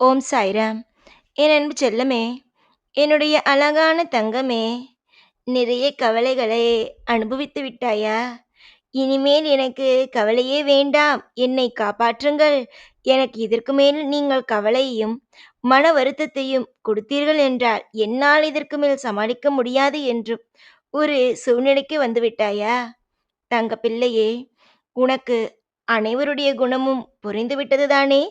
ஓம் சாய்ராம். என் அன்பு செல்லமே என்னுடைய அழகான தங்கமே நிறைய கவலைகளை அனுபவித்து விட்டாயா? இனிமேல் எனக்கு கவலையே வேண்டாம். என்னை காப்பாற்றுங்கள். எனக்கு இதற்கு மேல் நீங்கள் கவலையையும் மன வருத்தத்தையும் கொடுத்தீர்கள் என்றால் என்னால் இதற்கு மேல் சமாளிக்க முடியாது என்றும் ஒரு சூழ்நிலைக்கு வந்துவிட்டாயா தங்க பிள்ளையே உனக்கு அனைவருடைய குணமும் புரிந்துவிட்டதுதானே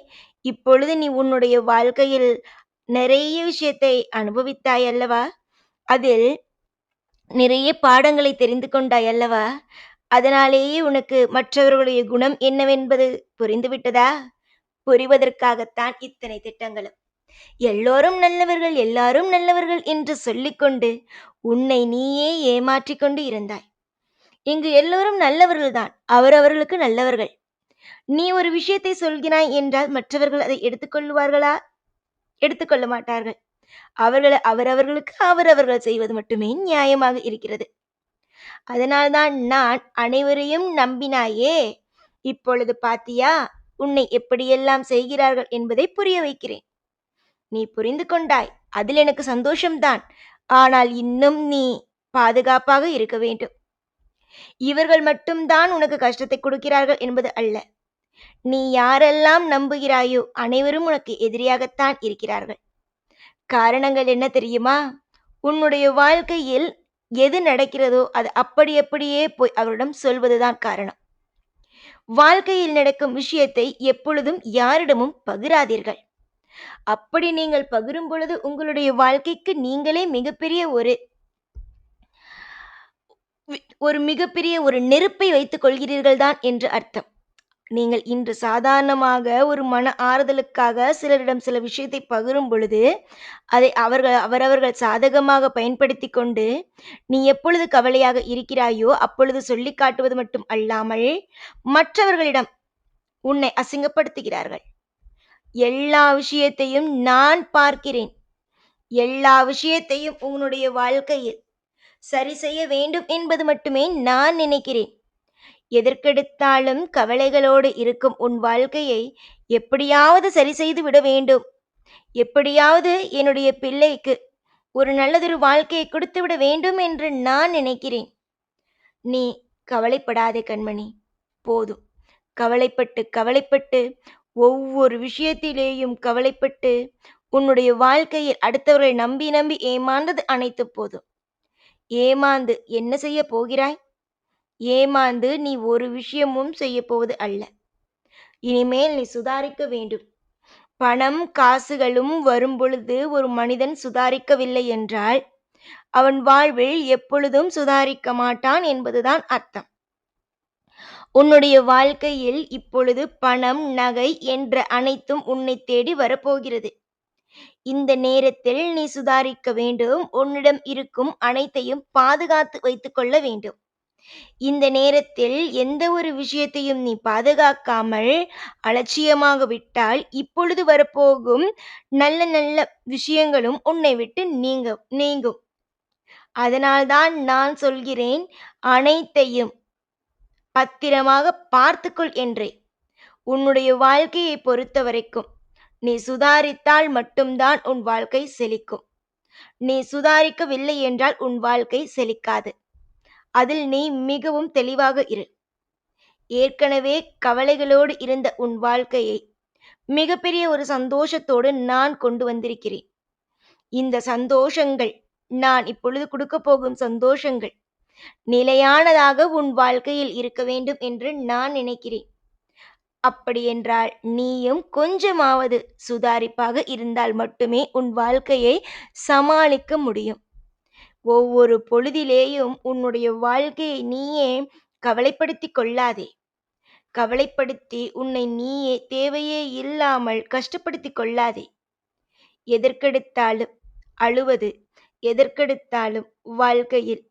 இப்பொழுது நீ உன்னுடைய வாழ்க்கையில் நிறைய விஷயத்தை அனுபவித்தாய் அல்லவா? அதில் நிறைய பாடங்களை தெரிந்து கொண்டாய் அல்லவா? அதனாலேயே உனக்கு மற்றவர்களுடைய குணம் என்னவென்பது புரிந்துவிட்டதா? புரிவதற்காகத்தான் இத்தனை திட்டங்களும். எல்லோரும் நல்லவர்கள் எல்லாரும் நல்லவர்கள் என்று சொல்லிக்கொண்டு உன்னை நீயே ஏமாற்றிக் கொண்டு இருந்தாய். இங்கு எல்லோரும் நல்லவர்கள்தான். அவரவர்களுக்கு நல்லவர்கள். நீ ஒரு விஷயத்தை சொல்கிறாய் என்றால் மற்றவர்கள் அதை எடுத்துக்கொள்வார்களா? எடுத்துக்கொள்ள மாட்டார்கள். அவர்கள் அவரவர்களுக்கு அவரவர்கள் செய்வது மட்டுமே நியாயமாக இருக்கிறது. அதனால்தான் நான் அனைவரையும் நம்பினாயே. இப்பொழுது பாத்தியா உன்னை எப்படியெல்லாம் செய்கிறார்கள் என்பதை புரிய வைக்கிறேன். நீ புரிந்து கொண்டாய் அதில் எனக்கு சந்தோஷம்தான். ஆனால் இன்னும் நீ பாதுகாப்பாக இருக்க வேண்டும். இவர்கள் மட்டும்தான் உனக்கு கஷ்டத்தை கொடுக்கிறார்கள் என்பது அல்ல. நீ யாரெல்லாம் நம்புகிறாயோ அனைவரும் உனக்கு எதிரியாகத்தான் இருக்கிறார்கள். காரணங்கள் என்ன தெரியுமா? உன்னுடைய வாழ்க்கையில் எது நடக்கிறதோ அது அப்படி அப்படியே போய் அவரிடம் சொல்வதுதான் காரணம். வாழ்க்கையில் நடக்கும் விஷயத்தை எப்பொழுதும் யாரிடமும் பகிராதீர்கள். அப்படி நீங்கள் பகிரும் பொழுது உங்களுடைய வாழ்க்கைக்கு நீங்களே மிகப்பெரிய ஒரு ஒரு மிகப்பெரிய ஒரு நெருப்பை வைத்துக் கொள்கிறீர்கள் தான் என்று அர்த்தம். நீங்கள் இன்று சாதாரணமாக ஒரு மன ஆறுதலுக்காக சிலரிடம் சில விஷயத்தை பகிரும் பொழுது அதை அவர்கள் அவரவர்கள் சாதகமாக பயன்படுத்தி கொண்டு நீ எப்பொழுது கவலையாக இருக்கிறாயோ அப்பொழுது சொல்லி காட்டுவது மட்டும் அல்லாமல் மற்றவர்களிடம் உன்னை அசிங்கப்படுத்துகிறார்கள். எல்லா விஷயத்தையும் நான் பார்க்கிறேன். எல்லா விஷயத்தையும் உன்னுடைய வாழ்க்கையில் சரி செய்ய வேண்டும் என்பது மட்டுமே நான் நினைக்கிறேன். எதற்கெடுத்தாலும் கவலைகளோடு இருக்கும் உன் வாழ்க்கையை எப்படியாவது சரி செய்து விட வேண்டும். எப்படியாவது என்னுடைய பிள்ளைக்கு ஒரு நல்லதொரு வாழ்க்கையை கொடுத்து விட வேண்டும் என்று நான் நினைக்கிறேன். நீ கவலைப்படாதே கண்மணி. போதும். கவலைப்பட்டு கவலைப்பட்டு ஒவ்வொரு விஷயத்திலேயும் கவலைப்பட்டு உன்னுடைய வாழ்க்கையில் அடுத்தவர்களை நம்பி நம்பி ஏமாந்தது அனைத்து போதும். ஏமாந்து என்ன செய்ய போகிறாய்? ஏமாந்து நீ ஒரு விஷயமும் செய்யப்போவது அல்ல. இனிமேல் நீ சுதாரிக்க வேண்டும். பணம் காசுகளும் வரும்பொழுது ஒரு மனிதன் சுதாரிக்கவில்லை என்றால் அவன் வாழ்வில் எப்பொழுதும் சுதாரிக்க மாட்டான் என்பதுதான் அர்த்தம். உன்னுடைய வாழ்க்கையில் இப்பொழுது பணம் நகை என்ற அனைத்தும் உன்னை தேடி வரப்போகிறது. இந்த நேரத்தில் நீ சுதாரிக்க வேண்டும். உன்னிடம் இருக்கும் அனைத்தையும் பாதுகாத்து வைத்துக் கொள்ள வேண்டும். இந்த நேரத்தில் எந்த ஒரு விஷயத்தையும் நீ பாதுகாக்காமல் அலட்சியமாக விட்டால் இப்பொழுது வரப்போகும் நல்ல நல்ல விஷயங்களும் உன்னை விட்டு நீங்க நீங்கும். அதனால்தான் நான் சொல்கிறேன் அனைத்தையும் பத்திரமாக பார்த்துக்கொள் என்றே. உன்னுடைய வாழ்க்கையை பொறுத்த வரைக்கும் நீ சுதாரித்தால் மட்டும்தான் உன் வாழ்க்கை செழிக்கும். நீ சுதாரிக்கவில்லை என்றால் உன் வாழ்க்கை செழிக்காது. அதில் நீ மிகவும் தெளிவாக இரு. ஏற்கனவே கவலைகளோடு இருந்த உன் வாழ்க்கையை மிகப்பெரிய ஒரு சந்தோஷத்தோடு நான் கொண்டு வந்திருக்கிறேன். இந்த சந்தோஷங்கள் நான் இப்பொழுது கொடுக்க போகும் சந்தோஷங்கள் நிலையானதாக உன் வாழ்க்கையில் இருக்க வேண்டும் என்று நான் நினைக்கிறேன். அப்படியென்றால் நீயும் கொஞ்சமாவது சுதாரிப்பாக இருந்தால் மட்டுமே உன் வாழ்க்கையை சமாளிக்க முடியும். ஒவ்வொரு பொழுதிலேயும் உன்னுடைய வாழ்க்கையை நீயே கவலைப்படுத்தி கொள்ளாதே. கவலைப்படுத்தி உன்னை நீயே தேவையே இல்லாமல் கஷ்டப்படுத்தி கொள்ளாதே. எதற்கெடுத்தாலும் அழுவது எதற்கெடுத்தாலும் வாழ்க்கையில்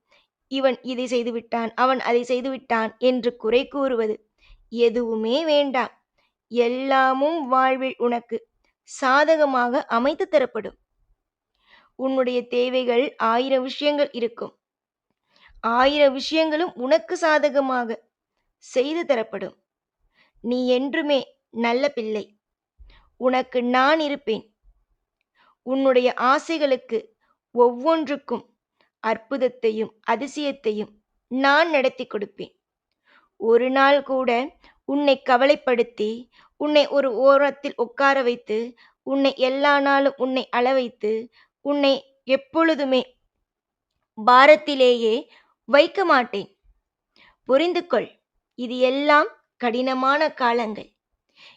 இவன் இதை செய்துவிட்டான் அவன் அதை செய்துவிட்டான் என்று குறை கூறுவது எதுவுமே வேண்டாம். எல்லாமும் வாழ்வில் உனக்கு சாதகமாக அமைத்து தரப்படும். உன்னுடைய தேவைகள் ஆயிரம் விஷயங்கள் இருக்கும். ஆயிரம் விஷயங்களும் உனக்கு சாதகமாக செய்து தரப்படும். நீ என்றுமே நல்ல பிள்ளை. உனக்கு நான் இருப்பேன். உன்னுடைய ஆசைகளுக்கு ஒவ்வொன்றுக்கும் அற்புதத்தையும் அதிசயத்தையும் நான் நடத்தி கொடுப்பேன். ஒரு நாள் கூட உன்னை கவலைப்படுத்தி உன்னை ஒரு ஓரத்தில் உட்கார வைத்து உன்னை எல்லா நாளும் உன்னை அள வைத்து உன்னை எப்பொழுதுமே பாரத்திலேயே வைக்க மாட்டேன். புரிந்து கொள் இது எல்லாம் கடினமான காலங்கள்.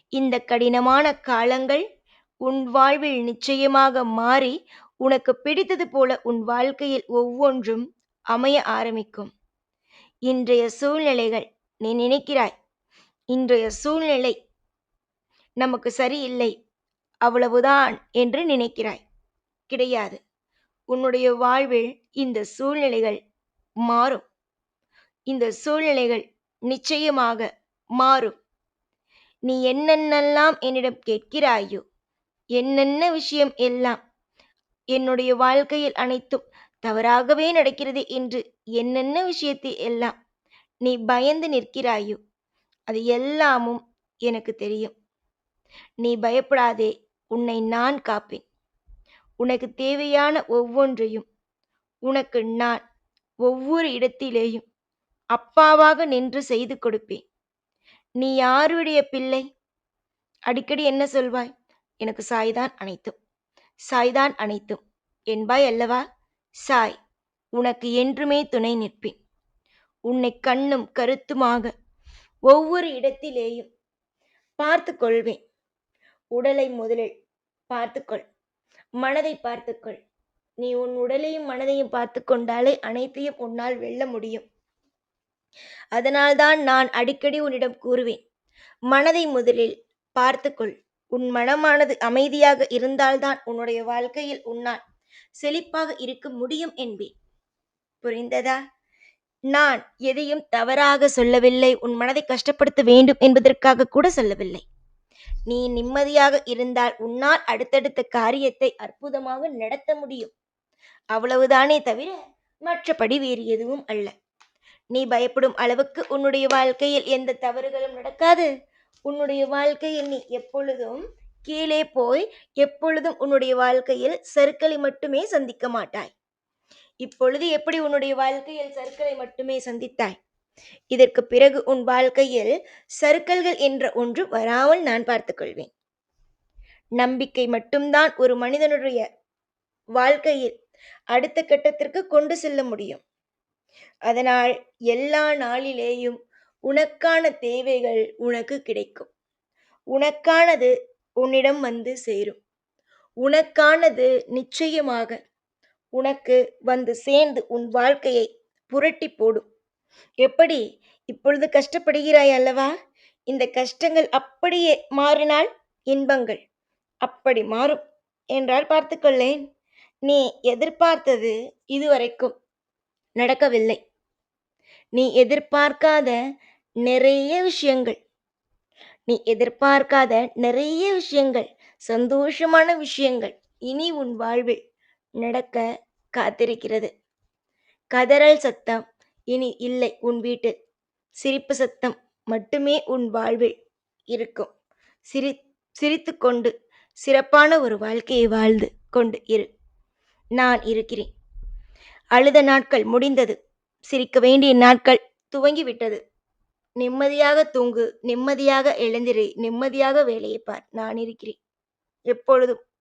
இந்த கடினமான காலங்கள் உன் வாழ்வில் நிச்சயமாக மாறி உனக்கு பிடித்தது போல உன் வாழ்க்கையில் ஒவ்வொன்றும் அமைய ஆரம்பிக்கும். இன்றைய சூழ்நிலைகள் நீ நினைக்கிறாய். இன்றைய சூழ்நிலை நமக்கு சரியில்லை. அவ்வளவுதான் என்று நினைக்கிறாய். கிடையாது. உன்னுடைய வாழ்வில் இந்த சூழ்நிலைகள் மாறும். இந்த சூழ்நிலைகள் நிச்சயமாக மாறும். நீ என்னென்னலாம் என்னிடம் கேட்கிறாயோ என்னென்ன விஷயம் எல்லாம் என்னுடைய வாழ்க்கையில் அனைத்தும் தவறாகவே நடக்கிறது என்று என்னென்ன விஷயத்தை எல்லாம் நீ பயந்து நிற்கிறாயோ? அது எல்லாமும் எனக்கு தெரியும். நீ பயப்படாதே உன்னை நான் காப்பேன். உனக்கு தேவையான ஒவ்வொன்றையும் உனக்கு நான் ஒவ்வொரு இடத்திலேயும் அப்பாவாக நின்று செய்து கொடுப்பேன். நீ யாருடைய பிள்ளை? அடிக்கடி என்ன சொல்வாய்? எனக்கு சாய்தான் அனைத்தும். சாய்தான் அனைத்தும். என்பாய் அல்லவா? சாய் உனக்கு என்றுமே துணை நிற்பேன். உன்னை கண்ணும் கருத்துமாக ஒவ்வொரு இடத்திலேயும் பார்த்து கொள்வேன். உடலை முதலில் பார்த்துக்கொள் மனதை பார்த்துக்கொள் நீ உன் உடலையும் மனதையும் பார்த்து கொண்டாலே அனைத்தையும் உன்னால் வெல்ல முடியும். அதனால்தான் நான் அடிக்கடி உன்னிடம் கூறுவேன். மனதை முதலில் பார்த்துக்கொள் உன் மனமானது அமைதியாக இருந்தால்தான் உன்னுடைய வாழ்க்கையில் உன்னால் செழிப்பாக இருக்க முடியும் என்பேன். புரிந்ததா? நான் எதையும் தவறாக சொல்லவில்லை. உன் மனதை கஷ்டப்படுத்த வேண்டும் என்பதற்காக கூட சொல்லவில்லை. நீ நிம்மதியாக இருந்தால் உன்னால் அடுத்தடுத்த காரியத்தை அற்புதமாக நடத்த முடியும். அவ்வளவுதானே தவிர மற்றபடி வேறு எதுவும் அல்ல. நீ பயப்படும் அளவுக்கு உன்னுடைய வாழ்க்கையில் எந்த தவறுகளும் நடக்காது. உன்னுடைய வாழ்க்கையில் நீ எப்பொழுதும் கீழே போய் எப்பொழுதும் உன்னுடைய வாழ்க்கையில் சருக்களை மட்டுமே சந்திக்க மாட்டாய். இப்பொழுது எப்படி உன்னுடைய வாழ்க்கையில் சருக்களை மட்டுமே சந்தித்தாய்? இதற்கு பிறகு உன் வாழ்க்கையில் சருக்கல்கள் என்ற ஒன்று வராமல் நான் பார்த்துக்கொள்வேன் நம்பிக்கை மட்டும்தான் ஒரு மனிதனுடைய வாழ்க்கையில் அடுத்த கட்டத்திற்கு கொண்டு செல்ல முடியும். அதனால் எல்லா நாளிலேயும் உனக்கான தேவைகள் உனக்கு கிடைக்கும். உனக்கானது உன்னிடம் வந்து சேரும். உனக்கானது நிச்சயமாக உனக்கு வந்து சேர்ந்து உன் வாழ்க்கையை புரட்டி போடும். எப்படி? இப்பொழுது கஷ்டப்படுகிறாய் அல்லவா? இந்த கஷ்டங்கள் அப்படியே மாறினால் இன்பங்கள் அப்படி மாறும் என்றால் பார்த்துக்கொள்ளேன். நீ எதிர்பார்த்தது இதுவரைக்கும் நடக்கவில்லை. நீ எதிர்பார்க்காத நிறைய விஷயங்கள். நீ எதிர்பார்க்காத நிறைய விஷயங்கள். சந்தோஷமான விஷயங்கள். இனி உன் வாழ்வில் நடக்க காத்திருக்கிறது. கதறல் சத்தம் இனி இல்லை உன் வீட்டில் சிரிப்பு சத்தம் மட்டுமே உன் வாழ்வில் இருக்கும். சிரி சிரித்து கொண்டு சிறப்பான ஒரு வாழ்க்கையை வாழ்ந்து கொண்டு இரு. நான் இருக்கிறேன். அழுத நாட்கள் முடிந்தது. சிரிக்க வேண்டிய நாட்கள் துவங்கிவிட்டது. நிம்மதியாக தூங்கு நிம்மதியாக எழுந்திரு நிம்மதியாக வேலையை பார். நான் இருக்கிறேன். எப்பொழுதும்